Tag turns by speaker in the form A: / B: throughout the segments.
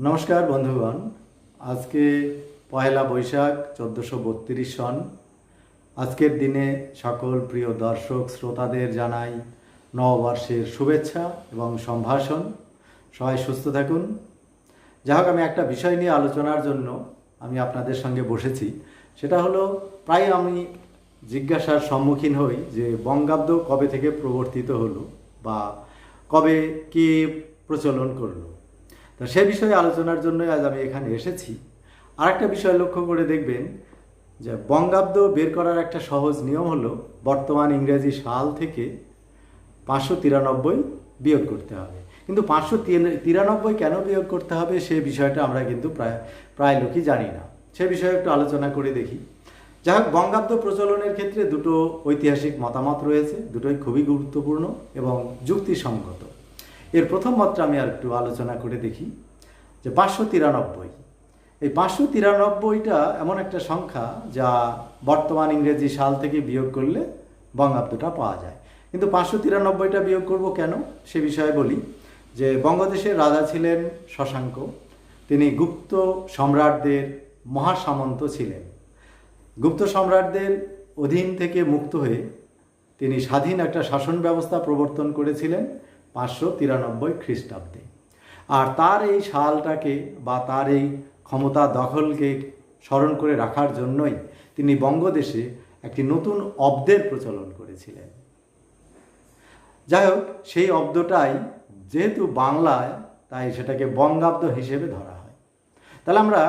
A: নমস্কার বন্ধুগণ। আজকে পয়লা বৈশাখ, চোদ্দোশো বত্রিশ সন। আজকের দিনে সকল প্রিয় দর্শক শ্রোতাদের জানাই নববর্ষের শুভেচ্ছা এবং সম্ভাষণ। সবাই সুস্থ থাকুন। যাই হোক, আমি একটা বিষয় নিয়ে আলোচনার জন্য আমি আপনাদের সঙ্গে বসেছি। সেটা হলো, প্রায় আমি জিজ্ঞাসার সম্মুখীন হই যে বঙ্গাব্দ কবে থেকে প্রবর্তিত হলো বা কবে কে প্রচলন করল। তো সে বিষয়ে আলোচনার জন্য আজ আমি এখানে এসেছি। আরেকটা বিষয় লক্ষ্য করে দেখবেন যে বঙ্গাব্দ বের করার একটা সহজ নিয়ম হলো বর্তমান ইংরেজি সাল থেকে পাঁচশো তিরানব্বই বিয়োগ করতে হবে। কিন্তু পাঁচশো তিরানব্বই কেন বিয়োগ করতে হবে সে বিষয়টা আমরা কিন্তু প্রায় প্রায় লোকই জানি না। সে বিষয়ে একটু আলোচনা করে দেখি। যাই হোক, বঙ্গাব্দ প্রচলনের ক্ষেত্রে দুটো ঐতিহাসিক মতামত রয়েছে, দুটোই খুবই গুরুত্বপূর্ণ এবং যুক্তিসঙ্গত। এর প্রথম মতটা আমি আর একটু আলোচনা করে দেখি, যে পাঁচশো তিরানব্বই। এই পাঁচশো তিরানব্বইটা এমন একটা সংখ্যা যা বর্তমান ইংরেজি সাল থেকে বিয়োগ করলে বঙ্গাব্দটা পাওয়া যায়। কিন্তু পাঁচশো তিরানব্বইটা বিয়োগ করব কেন? সে বিষয়ে বলি, যে বঙ্গদেশের রাজা ছিলেন শশাঙ্ক, তিনি গুপ্ত সম্রাটদের মহাসামন্ত ছিলেন। গুপ্ত সম্রাটদের অধীন থেকে মুক্ত হয়ে তিনি স্বাধীন একটা শাসন ব্যবস্থা প্রবর্তন করেছিলেন। পাঁচশো তিরানব্বই খ্রিস্টাব্দে। আর তার এই সালটাকে বা তার এই ক্ষমতা দখলকে স্মরণ করে রাখার জন্যই তিনি বঙ্গদেশে একটি নতুন অব্দের প্রচলন করেছিলেন। যাই হোক, সেই অব্দটাই যেহেতু বাংলায়, তাই সেটাকে বঙ্গাব্দ হিসেবে ধরা হয়। তাহলে আমরা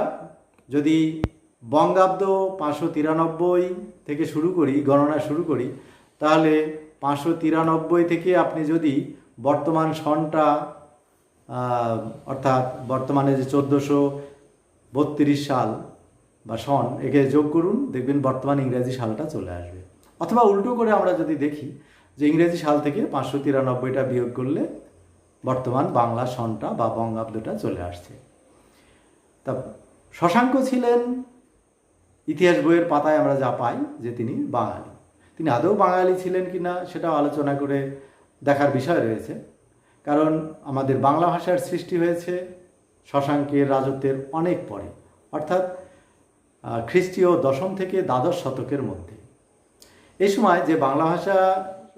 A: যদি বঙ্গাব্দ পাঁচশো তিরানব্বই থেকে শুরু করি, গণনা শুরু করি, তাহলে পাঁচশো তিরানব্বই থেকে আপনি যদি বর্তমান সনটা অর্থাৎ বর্তমানে যে চোদ্দোশো বত্রিশ সাল বা সন, একে যোগ করুন, দেখবেন বর্তমান ইংরেজি সালটা চলে আসবে। অথবা উল্টো করে আমরা যদি দেখি যে ইংরেজি সাল থেকে পাঁচশো তিরানব্বইটা বিয়োগ করলে বর্তমান বাংলা সনটা বা বঙ্গাব্দটা চলে আসছে। তা শশাঙ্ক ছিলেন, ইতিহাস বইয়ের পাতায় আমরা যা পাই যে তিনি বাঙালি। তিনি আদৌ বাঙালি ছিলেন কি না সেটাও আলোচনা করে দেখার বিষয় রয়েছে। কারণ আমাদের বাংলা ভাষার সৃষ্টি হয়েছে শশাঙ্কের রাজত্বের অনেক পরে। অর্থাৎ খ্রিস্টীয় দশম থেকে দ্বাদশ শতকের মধ্যে। এই সময় যে বাংলা ভাষা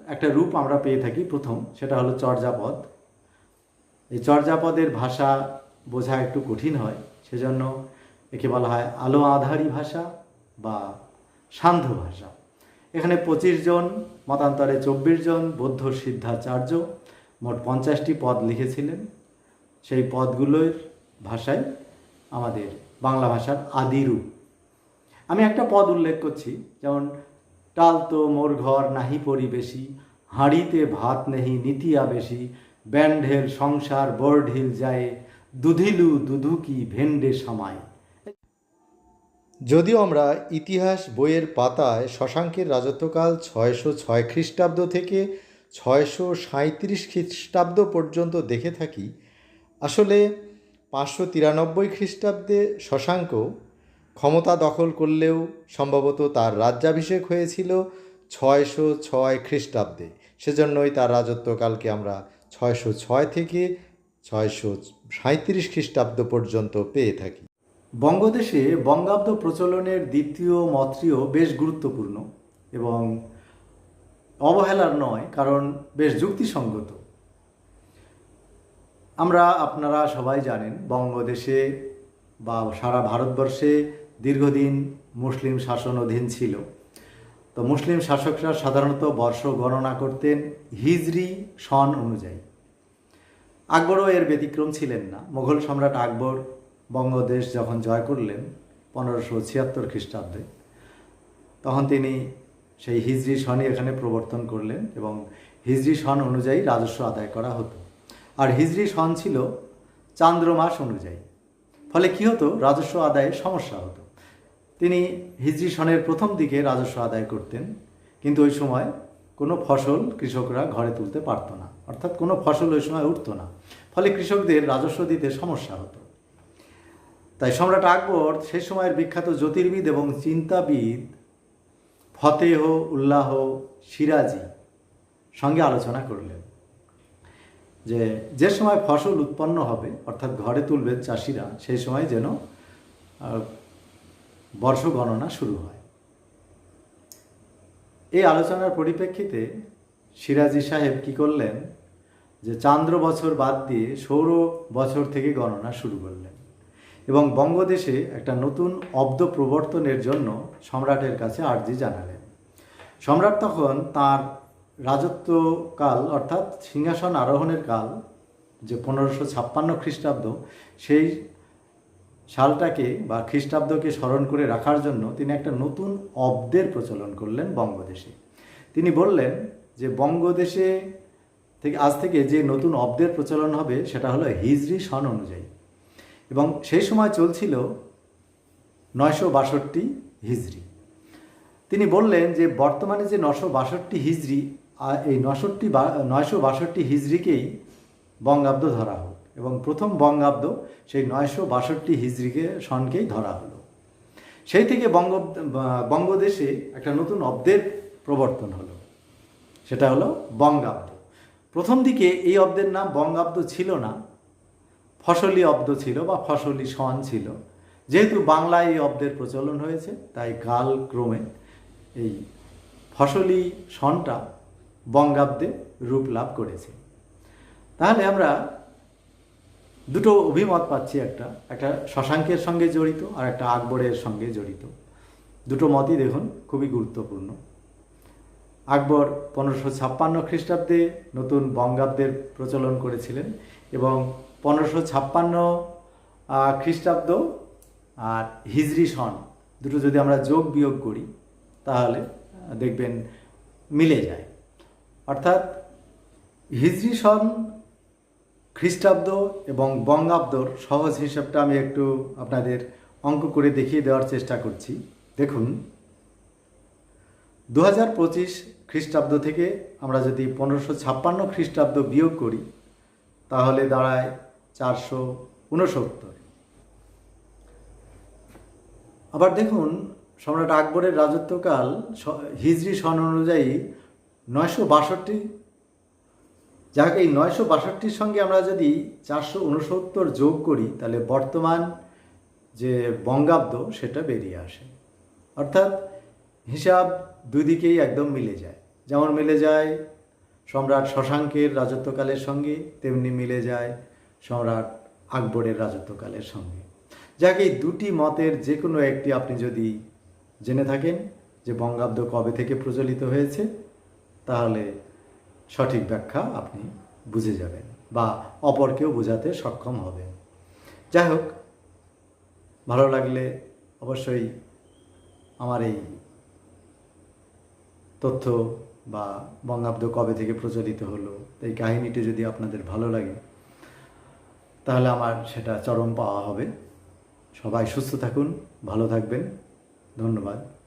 A: একটা রূপ আমরা পেয়ে থাকি প্রথম, সেটা হলো চর্যাপদ। এই চর্যাপদের ভাষা বোঝা একটু কঠিন হয়, সেজন্য একে বলা হয় আলো আধারী ভাষা বা সান্ধ্য ভাষা। এখানে পঁচিশ জন, মতান্তরে চব্বিশ জন, বৌদ্ধ সিদ্ধাচার্য মোট পঞ্চাশটি পদ লিখেছিলেন। সেই পদগুলোর ভাষায় আমাদের বাংলা ভাষার আদি রূপ আমি একটা পদ উল্লেখ করছি, যেমন, টাল তো মোর ঘর নাহি পরিবেশী, হাঁড়িতে ভাত নেহি নীতি বেশি, ব্যান্ডের সংসার বড়ঢিল যায়, দুধিলু দুধুকি ভেন্ডে সামায়।
B: যদিও আমরা ইতিহাস বইয়ের পাতায় শশাঙ্কের রাজত্বকাল ছয়শো ছয় খ্রিস্টাব্দ থেকে ছয়শো সাঁত্রিশ খ্রিস্টাব্দ পর্যন্ত দেখে থাকি, আসলে পাঁচশো তিরানব্বই খ্রিস্টাব্দে শশাঙ্ক ক্ষমতা দখল করলেও সম্ভবত তার রাজ্যাভিষেক হয়েছিল ছয়শো ছয় খ্রিস্টাব্দে। সেজন্যই তার রাজত্বকালকে আমরা ছয়শো ছয় থেকে ছয়শো সাঁত্রিশ খ্রিস্টাব্দ পর্যন্ত পেয়ে থাকি।
A: বঙ্গদেশে বঙ্গাব্দ প্রচলনের দ্বিতীয় মতটিও বেশ গুরুত্বপূর্ণ এবং অবহেলার নয়, কারণ বেশ যুক্তিসঙ্গত। আমরা, আপনারা সবাই জানেন, বঙ্গদেশে বা সারা ভারতবর্ষে দীর্ঘদিন মুসলিম শাসন অধীন ছিল। তো মুসলিম শাসকরা সাধারণত বর্ষ গণনা করতেন হিজরি সন অনুযায়ী। আকবরও এর ব্যতিক্রম ছিলেন না। মুঘল সম্রাট আকবর বঙ্গদেশ যখন জয় করলেন পনেরোশো ছিয়াত্তর খ্রিস্টাব্দে, তখন তিনি সেই হিজরি সনই এখানে প্রবর্তন করলেন এবং হিজরি সন অনুযায়ী রাজস্ব আদায় করা হতো। আর হিজরি সন ছিল চান্দ্রমাস অনুযায়ী। ফলে কী হতো? রাজস্ব আদায়ে সমস্যা হতো। তিনি হিজরি সনের প্রথম দিকে রাজস্ব আদায় করতেন, কিন্তু ওই সময় কোনো ফসল কৃষকরা ঘরে তুলতে পারতো না। অর্থাৎ কোনো ফসল ওই সময় উঠতো না। ফলে কৃষকদের রাজস্ব দিতে সমস্যা হতো। তাই সম্রাট আকবর সে সময়ের বিখ্যাত জ্যোতির্বিদ এবং চিন্তাবিদ ফতেহ, উল্লাহ, সিরাজি সঙ্গে আলোচনা করলেন যে যে সময় ফসল উৎপন্ন হবে, অর্থাৎ ঘরে তুলবেন চাষিরা, সেই সময় যেন বর্ষ গণনা শুরু হয়। এই আলোচনার পরিপ্রেক্ষিতে সিরাজি সাহেব কি করলেন যে চান্দ্র বছর বাদ দিয়ে সৌর বছর থেকে গণনা শুরু করলেন। এবং বঙ্গদেশে একটা নতুন অব্দ প্রবর্তনের জন্য সম্রাটের কাছে আর্জি জানালেন। সম্রাট তখন তার রাজত্বকাল অর্থাৎ সিংহাসন আরোহণের কাল, যে পনেরোশো ছাপ্পান্ন খ্রিস্টাব্দ, সেই সালটাকে বা খ্রিস্টাব্দকে স্মরণ করে রাখার জন্য তিনি একটা নতুন অব্দের প্রচলন করলেন বঙ্গদেশে। তিনি বললেন যে বঙ্গদেশে থেকে, আজ থেকে যে নতুন অব্দের প্রচলন হবে, সেটা হলো হিজরি সন অনুযায়ী। এবং সেই সময় চলছিল নয়শো বাষট্টি হিজরি তিনি বললেন যে, বর্তমানে যে নশো বাষট্টি হিজড়ি এই নশোটি নয়শো বাষট্টি হিজড়িকেই বঙ্গাব্দ ধরা হোক এবং প্রথম বঙ্গাব্দ সেই নয়শো বাষট্টি হিজড়িকে সনকেই ধরা হলো। সেই থেকে বঙ্গ বঙ্গদেশে একটা নতুন অব্দের প্রবর্তন হলো, সেটা হলো বঙ্গাব্দ। প্রথম দিকে এই অব্দের নাম বঙ্গাব্দ ছিল না ফসলি অব্দ ছিল বা ফসলি সন ছিল। যেহেতু বাংলায় এই অব্দের প্রচলন হয়েছে, তাই গাল ক্রমে এই ফসলি সনটা বঙ্গাব্দে রূপ লাভ করেছে। তাহলে আমরা দুটো অভিমত পাচ্ছি একটা একটা শশাঙ্কের সঙ্গে জড়িত আর একটা আকবরের সঙ্গে জড়িত। দুটো মতই দেখুন, খুবই গুরুত্বপূর্ণ। আকবর পনেরোশো ছাপ্পান্ন খ্রিস্টাব্দে নতুন বঙ্গাব্দের প্রচলন করেছিলেন এবং পনেরোশো ছাপ্পান্ন খ্রিস্টাব্দ আর হিজরি সন, দুটো যদি আমরা যোগ বিয়োগ করি, তাহলে দেখবেন মিলে যায়। অর্থাৎ হিজরি সন, খ্রিস্টাব্দ এবং বঙ্গাব্দর সহজ হিসাবটা আমি একটু আপনাদের অঙ্ক করে দেখিয়ে দেওয়ার চেষ্টা করছি। দেখুন দু হাজার পঁচিশ খ্রিস্টাব্দ থেকে আমরা যদি পনেরোশো ছাপ্পান্ন খ্রিস্টাব্দ বিয়োগ করি, তাহলে দাঁড়ায় চারশো উনসত্তর আবার দেখুন, সম্রাট আকবরের রাজত্বকাল হিজরি সন অনুযায়ী নয়শো বাষট্টি। যাকে, এই নয়শো বাষট্টির সঙ্গে আমরা যদি চারশো উনসত্তর যোগ করি, তাহলে বর্তমান যে বঙ্গাব্দ, সেটা বেরিয়ে আসে। অর্থাৎ হিসাব দুদিকেই একদম মিলে যায়। যেমন মিলে যায় সম্রাট শশাঙ্কের রাজত্বকালের সঙ্গে, তেমনি মিলে যায় সম্রাট আকবরের রাজত্বকালের সঙ্গে। যাক দুটি মতের যে কোনো একটি আপনি যদি জেনে থাকেন যে বঙ্গাব্দ কবে থেকে প্রচলিত হয়েছে, তাহলে সঠিক ব্যাখ্যা আপনি বুঝে যাবেন বা অপরকেও বোঝাতে সক্ষম হবেন। যাই হোক, ভালো লাগলে অবশ্যই আমার এই তথ্য বা বঙ্গাব্দ কবে থেকে প্রচলিত হলো, এই কাহিনীটি যদি আপনাদের ভালো লাগে তাহলে আমার সেটা চরম পাওয়া হবে। সবাই সুস্থ থাকুন ভালো থাকবেন। ধন্যবাদ।